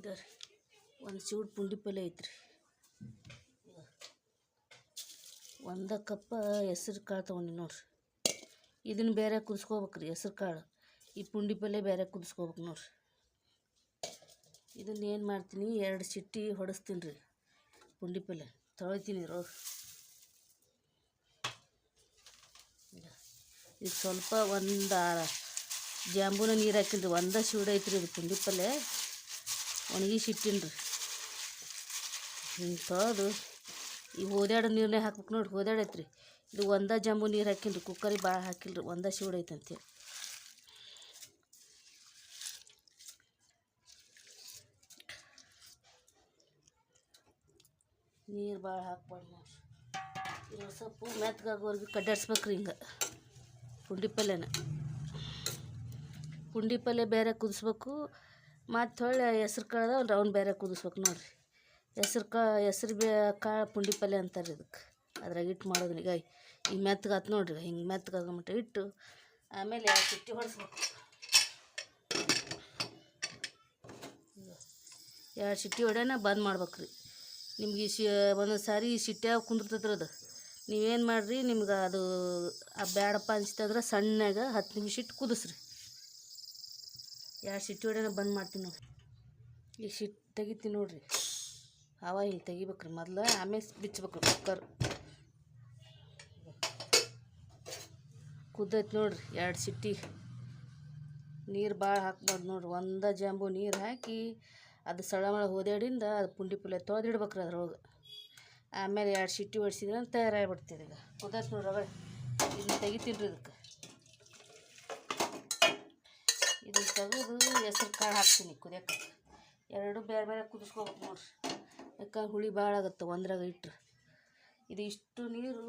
ಇದು ಒಂದು ಚೂಡ್ ಪುಂಡಿ ಪಲ್ಯ ಐತ್ರಿ. ಒಂದು ಕಪ್ಪ ಹೆಸ್ರು ಕಾಳು ತೊಗೊಂಡಿ ನೋಡ್ರಿ. ಇದನ್ನು ಬೇರೆ ಕುದಿಸ್ಕೋಬೇಕ್ರಿ ಹೆಸ್ರು ಕಾಳು. ಈ ಪುಂಡಿ ಪಲ್ಯ ಬೇರೆ ಕುದಿಸ್ಕೋಬೇಕು ನೋಡ್ರಿ. ಇದನ್ನ ಏನು ಮಾಡ್ತೀನಿ, ಎರಡು ಸಿಟ್ಟಿ ಹೊಡೆಸ್ತೀನಿ ರೀ ಪುಂಡಿ ಪಲ್ಯ. ತೊಳಿತೀನಿ ರೋ ಇದು ಸ್ವಲ್ಪ ಒಂದು ಜಾಂಬೂನ ನೀರು ಹಾಕಿನ್ರಿ, ಒಂದೇ ಶಿವಡ ಐತ್ರಿ ಇದು ಪುಂಡಿ ಪಲ್ಯ. ಒಣಗಿ ಇಟ್ಟೀನಿ ರೀ ಹಿಂಗೆ ಈ ಹೋದ್ಯಾಡ ನೀರನ್ನೇ ಹಾಕ್ಬೇಕು ಓದ್ಯಾಡೈತೆ ರೀ ಇದು ಒಂದೇ ಜಂಬು ನೀರು ಹಾಕಿನ್ರಿ ಕುಕ್ಕರಿಗೆ ಭಾಳ ಹಾಕಿಲ್ರಿ, ಒಂದೇ ಶಿವಡ ಐತೆ ಅಂತೇಳಿ ನೀರು ಭಾಳ ಹಾಕ್ಬಾರ್ದು ನೋಡ್ರಿ. ಇದು ಸೊಪ್ಪು ಮೆತ್ತಗಾಗೋರ್ಗೆ ಕಡ್ಡಾಡ್ಸ್ಬೇಕ್ರಿ ಹಿಂಗೆ. ಪುಂಡಿ ಪಲ್ಯನ. ಪುಂಡಿ ಪಲ್ಯ ಬೇರೆ ಕುದಿಸ್ಬೇಕು ಮತ್ತು ಹೊಳ್ಳಿ ಹೆಸ್ರು ಕಾಳು ಅವ್ನು ಬೇರೆ ಕುದಿಸ್ಬೇಕು ನೋಡ್ರಿ. ಹೆಸ್ರು ಕಾ, ಹೆಸ್ರು ಬೇ ಕಾಳು ಪುಂಡಿ ಪಲ್ಯ ಅಂತಾರೆ ಇದಕ್ಕೆ ಅದ್ರಾಗ ಇಟ್ಟು ಮಾಡೋದು ಈಗ. ಈ ಮೆತ್ತಗಾತ್ ನೋಡ್ರಿ, ಹಿಂಗೆ ಮೆತ್ತಗಾಗಮಟ್ಟ ಇಟ್ಟು ಆಮೇಲೆ ಸಿಟ್ಟಿ ಹೊಡೆಸ್ಬೇಕು. ಎರಡು ಸಿಟ್ಟಿ ಹೊಡ್ಯಾನ ಬಂದ್ ಮಾಡ್ಬೇಕ್ರಿ. ನಿಮ್ಗೆ ಈ ಶಿ, ಒಂದೊಂದು ಸಾರಿ ಸಿಟ್ಯಾಗ ಕುಂದಿರ್ತೈತ್ರಿ ಅದು. ನೀವೇನು ಮಾಡಿರಿ, ನಿಮ್ಗೆ ಅದು, ಆ ಬ್ಯಾಡಪ್ಪ ಅನ್ಸ್ತಂದ್ರೆ ಸಣ್ಣಗೆ ಹತ್ತು ನಿಮಿಷ ಇಟ್ಟು ಕುದಿಸ್ರಿ. ಎರಡು ಸಿಟ್ಟಿ ಹೊಡ್ಯಾನ ಬಂದ್ ಮಾಡ್ತೀನಿ ನೋಡ್ರಿ. ಈಗ ಸಿಟ್ಟು ತೆಗಿತೀನಿ ನೋಡ್ರಿ. ಅವ ಹಿಂಗೆ ತೆಗಿಬೇಕ್ರಿ ಮೊದ್ಲು, ಆಮೇಲೆ ಬಿಚ್ಬೇಕ್ರಿ ಕುಕ್ಕರ್. ಕುದ್ದೈತೆ ನೋಡ್ರಿ ಎರಡು ಸಿಟ್ಟಿ. ನೀರು ಭಾಳ ಹಾಕ್ಬಾರ್ದು ನೋಡ್ರಿ. ಒಂದು ಜಾಂಬು ನೀರು ಹಾಕಿ ಅದು ಸಳಮಳ ಹೋದಾಡಿಂದ ಅದು ಪುಂಡಿ ಪುಲ್ಯ ತೊಳೆದಿಡ್ಬೇಕ್ರಿ ಅದ್ರೊಳಗೆ. ಆಮೇಲೆ ಎರಡು ಸಿಟ್ಟಿ ಹೊಡ್ಸಿದ್ರೆ ತಯಾರಾಗಿಬಿಡ್ತೀರಿ ಈಗ. ಕುದತ್ ನೋಡ್ರಿ ಅವಾಗ ಇದನ್ನ ತೆಗಿತೀನಿ ರೀ ಇದಕ್ಕೆ. ಇದನ್ನ ತೆಗೆದು ಹೆಸ್ರು ಕಾಳು ಹಾಕ್ತೀನಿ ಕುದಿಯಕ್ಕೆ. ಎರಡು ಬೇರೆ ಬೇರೆ ಕುದಿಸ್ಕೋಬೇಕು ನೋಡ್ರಿ. ಯಾಕೆ ಹುಳಿ ಭಾಳ ಆಗುತ್ತೆ ಒಂದ್ರಾಗ ಇಟ್ರೆ. ಇದು ಇಷ್ಟು ನೀರು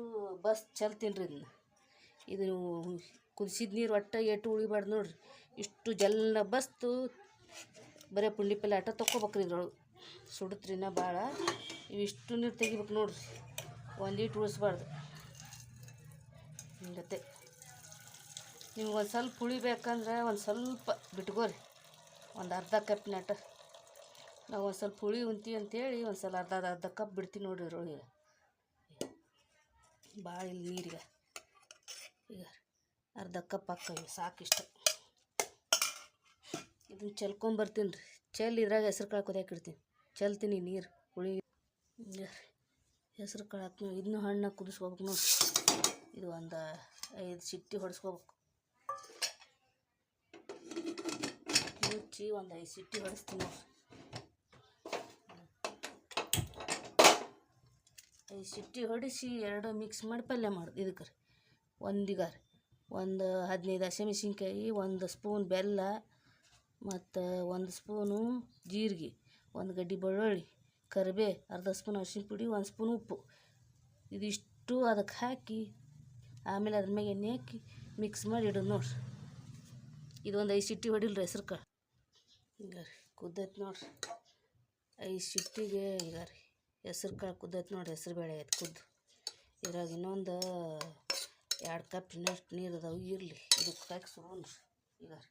ಬಸ್ ಚೆಲ್ತೀನಿ ರೀ ಇದನ್ನ ಇದು ಕುದಿಸಿದ ನೀರು ಒಟ್ಟು ಎಟ್ಟು ಉಳಿಬಾರ್ದು ನೋಡ್ರಿ. ಇಷ್ಟು ಜಲ್ನ ಬಸ್ತು ಬರೀ ಪುಂಡಿ ಪಲ್ಯ ಆಟ ತೊಗೋಬೇಕ್ರಿ ಇದ್ರೊಳಗೆ. ಸುಡತ್ರಿನ ಭಾಳ. ಇವಿಷ್ಟು ನೀರು ತೆಗಿಬೇಕು ನೋಡ್ರಿ. ಒಂದೀಟು ಉಳಿಸ್ಬಾರ್ದು. ಹಿಂಗತ್ತೆ ನಿಮ್ಗೆ ಒಂದು ಸ್ವಲ್ಪ ಹುಳಿ ಬೇಕಂದ್ರೆ ಒಂದು ಸ್ವಲ್ಪ ಬಿಟ್ಕೋರಿ. ಒಂದು ಅರ್ಧ ಕಪ್ ನೆಟ್ಟ. ನಾವು ಒಂದು ಸ್ವಲ್ಪ ಹುಳಿ ಉಂತೀವಿ ಅಂತೇಳಿ ಒಂದು ಸಲ ಅರ್ಧ ಅರ್ಧ ಕಪ್ ಬಿಡ್ತೀವಿ ನೋಡಿರಿ ಇದ್ರೊಳಗೆ. ಭಾಳ ಇಲ್ಲಿ ನೀರಿಗೆ. ಈಗ ಅರ್ಧ ಕಪ್ ಹಾಕವಿ ಸಾಕಿಷ್ಟು. ಇದನ್ನ ಚೆಲ್ಕೊಂಬರ್ತೀನಿ ರೀ. ಚೆಲ್ ಇದ್ರಾಗ ಹೆಸ್ರು ಕಾಳು ಕುದಿಯಾಕಿಡ್ತೀನಿ ಚೆಲ್ತೀನಿ ನೀರು, ಹುಳಿ. ಹೆಸ್ರು ಕಾಳು ಹಾಕಿ ಇದನ್ನು ಹಣ್ಣಾಗಿ ಕುದಿಸ್ಕೋಬೇಕು ನೋಡಿ ಇದು ಒಂದು ಐದು ಸಿಟ್ಟಿ ಹೊಡೆಸ್ಕೋಬೇಕು. ಮುಚ್ಚಿ ಒಂದು ಐದು ಸಿಟ್ಟಿ ಹೊಡಿಸ್ತೀನಿ. ಐದು ಸಿಟ್ಟಿ ಹೊಡಿಸಿ ಎರಡು ಮಿಕ್ಸ್ ಮಾಡಿ ಪಲ್ಯ ಮಾಡೋದು ಇದಕ್ಕೆ ರೀ. ಒಂದಿಗಾರ ಒಂದು ಹದಿನೈದು ಹಸಿಮೆಣ್ಸಿನ್ಕಾಯಿ ಒಂದು ಸ್ಪೂನ್ ಬೆಲ್ಲ, ಮತ್ತು ಒಂದು ಸ್ಪೂನು ಜೀರಿಗೆ, ಒಂದು ಗಡ್ಡಿ ಬೆಳ್ಳುಳ್ಳಿ, ಕರಿಬೇ, ಅರ್ಧ ಸ್ಪೂನ್ ಅರಿಶಿನ ಪುಡಿ, ಒಂದು ಸ್ಪೂನ್ ಉಪ್ಪು. ಇದಿಷ್ಟು ಅದಕ್ಕೆ ಹಾಕಿ ಆಮೇಲೆ ಅದ್ರ ಮ್ಯಾಗೆ ಎಣ್ಣೆ ಹಾಕಿ ಮಿಕ್ಸ್ ಮಾಡಿ ಇಡೋದು ನೋಡ್ರಿ. ಇದೊಂದು ಐದು ಸಿಟ್ಟಿ ಹೊಡಿಲ್ರಿ ಹೆಸ್ರು ಕಾಳು ಈಗ ರೀ ಕುದ್ದೈತೆ ನೋಡ್ರಿ. ಐದು ಸಿಟ್ಟಿಗೆ ಹಿಂಗಾರಿ. ಹೆಸ್ರು ಕಾಳು ಕುದ್ದೈತೆ ನೋಡ್ರಿ, ಹೆಸ್ರು ಬೇಳೆ ಆಯ್ತು ಕುದ್ದು. ಇದ್ರಾಗ ಇನ್ನೊಂದು ಎರಡು ಕಪ್ ಇನ್ನಷ್ಟು ನೀರು ಅದಾವು, ಇರಲಿ. ಇದಕ್ಕೆ ಹಾಕಿ ಸುರೋಣ ಹಿಂಗಾರಿ.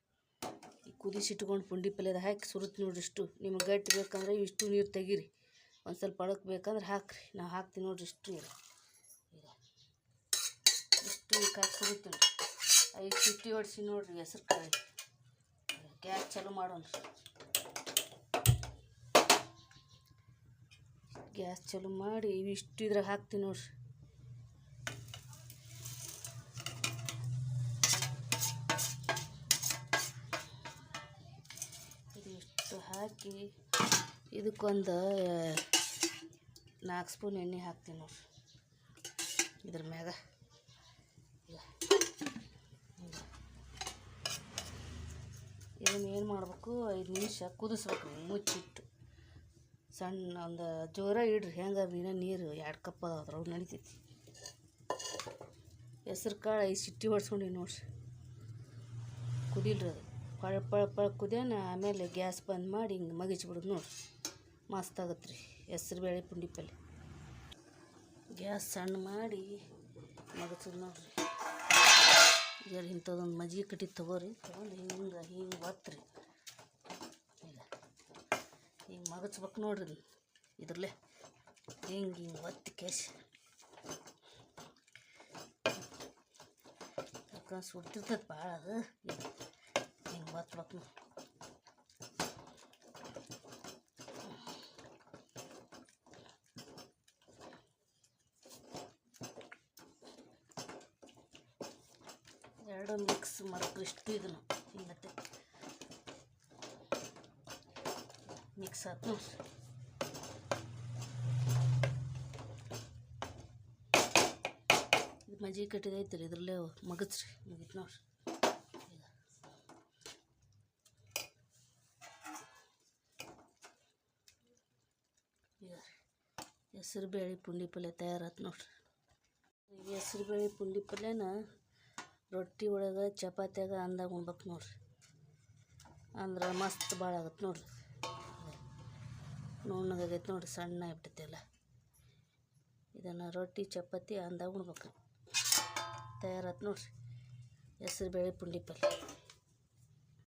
ಈ ಕುದಿಸಿಟ್ಕೊಂಡು ಪುಂಡಿ ಪಲ್ಯದ ಹಾಕಿ ಸುರುತ್ ನೋಡ್ರಿ ಇಷ್ಟು. ನಿಮ್ಗೆ ಗಟ್ಟಿ ಬೇಕಂದ್ರೆ ಇಷ್ಟು ನೀರು ತೆಗೀರಿ. ಒಂದು ಸ್ವಲ್ಪ ಅಳಕ್ಕೆ ಬೇಕಂದ್ರೆ ಹಾಕ್ರಿ. ನಾವು ಹಾಕ್ತೀವಿ ನೋಡ್ರಿ ಇಷ್ಟು ನೀರು. ಇಷ್ಟು ಹಾಕಿ ಸುರುತ್ತೀನಿ ಐದು ಸಿಟ್ಟಿ ಹೊಡ್ಸಿ ನೋಡ್ರಿ ಹೆಸ್ರು ಕಾಳು. ಗ್ಯಾಸ್ ಚಾಲು ಮಾಡೋಣ. ಗ್ಯಾಸ್ ಚಾಲು ಮಾಡಿ ಇವಿಷ್ಟು ಇದ್ರಾಗ ಹಾಕ್ತೀನಿ ನೋಡ್ರಿ. ಇದಿಷ್ಟು ಹಾಕಿ ಇದಕ್ಕೊಂದು ನಾಲ್ಕು ಸ್ಪೂನ್ ಎಣ್ಣೆ ಹಾಕ್ತೀನಿ ನೋಡ್ರಿ. ಇದ್ರ ಮ್ಯಾಗ. ಇದನ್ನು ಏನು ಮಾಡಬೇಕು? ಐದು ನಿಮಿಷ ಕುದಿಸ್ಬೇಕು, ಮುಚ್ಚಿಟ್ಟು. ಸಣ್ಣ ಒಂದು ಜೋರ ಇಡ್ರಿ, ಹೆಂಗೆ ಮೀನು ನೀರು ಎರಡು ಕಪ್ ಅದಾವ ಅದ್ರೊಳಗೆ ನಡಿತೈತಿ. ಹೆಸ್ರು ಕಾಳು ಐದು ಸಿಟ್ಟಿ ಹೊಡ್ಸ್ಕೊಂಡು ನೋಡ್ರಿ. ಕುದಿಲ್ರಿ ಅದು. ಪಳ ಪಳ ಪಳ ಕುದಿಯೋಣ ಆಮೇಲೆ ಗ್ಯಾಸ್ ಬಂದ್ ಮಾಡಿ ಹಿಂಗೆ ಮಗಿಚ್ಬಿಡೋದು ನೋಡ್ರಿ. ಮಸ್ತ್ ಆಗತ್ತೆ ರೀ ಹೆಸ್ರು ಬೇಳೆ ಪುಂಡಿ ಪಲ್ಯ ಗ್ಯಾಸ್ ಸಣ್ಣ ಮಾಡಿ ಮಗಚೋದು ನೋಡ್ರಿ. ಈಗ ಇಂಥದ್ದೊಂದು ಮಜ್ಜಿಗೆ ಕಟ್ಟಿ ತಗೋರಿ. ತೊಗೊಂಡು ಹಿಂಗೆ ಹಿಂಗೆ ಒತ್ತರಿ ಈಗ, ಹಿಂಗೆ ಮಗಚ್ಬೇಕು ನೋಡ್ರಿ. ಇದ್ರಲ್ಲೇ ಹಿಂಗೆ ಹಿಂಗೆ ಒತ್ತಿ ಕೇಶ್ ಸುಡ್ತಿರ್ತೈತೆ ಭಾಳ ಅದು. ಹಿಂಗೆ ಒತ್ಬೇಕು ಎರಡು ಮಿಕ್ಸ್ ಮಾಡಬೇಕು ಇಷ್ಟು ಇದನ್ನು. ಹಿಂಗತ್ತೆ. ಮಿಕ್ಸ್ ಆಯ್ತು ಇದು ಮಜ್ಜಿಗೆ ಕಟ್ಟಿದ ಐತ್ರಿ ಇದ್ರಲ್ಲೇ ಮಗಚ್ರಿ ಮುಗೀತು ನೋಡ್ರಿ ಈಗ ಹೆಸರು ಬೇಳೆ ಪುಂಡಿ ಪಲ್ಯ ತಯಾರಾತು ನೋಡ್ರಿ. ಈಗ ಹೆಸರು ಬೇಳೆ ಪುಂಡಿ ಪಲ್ಯನ ರೊಟ್ಟಿ ಒಳಗೆ ಚಪಾತ್ಯಾಗ ಅಂದಾಗ ಉಣ್ಬೇಕು ನೋಡ್ರಿ. ಅಂದ್ರೆ ಮಸ್ತ್ ಭಾಳ ಆಗತ್ತೆ ನೋಡ್ರಿ. ನುಣ್ಣಗಾಗೈತೆ ನೋಡ್ರಿ ಸಣ್ಣ ಆಗ್ಬಿಟ್ಟೈತೆ ಎಲ್ಲ ಇದನ್ನು ರೊಟ್ಟಿ ಚಪಾತಿ ಅಂದಾಗ ಉಣ್ಬೇಕು. ತಯಾರಾತು ನೋಡ್ರಿ. ಹೆಸ್ರು ಬೇಳೆ ಪುಂಡಿ ಪಲ್ಯ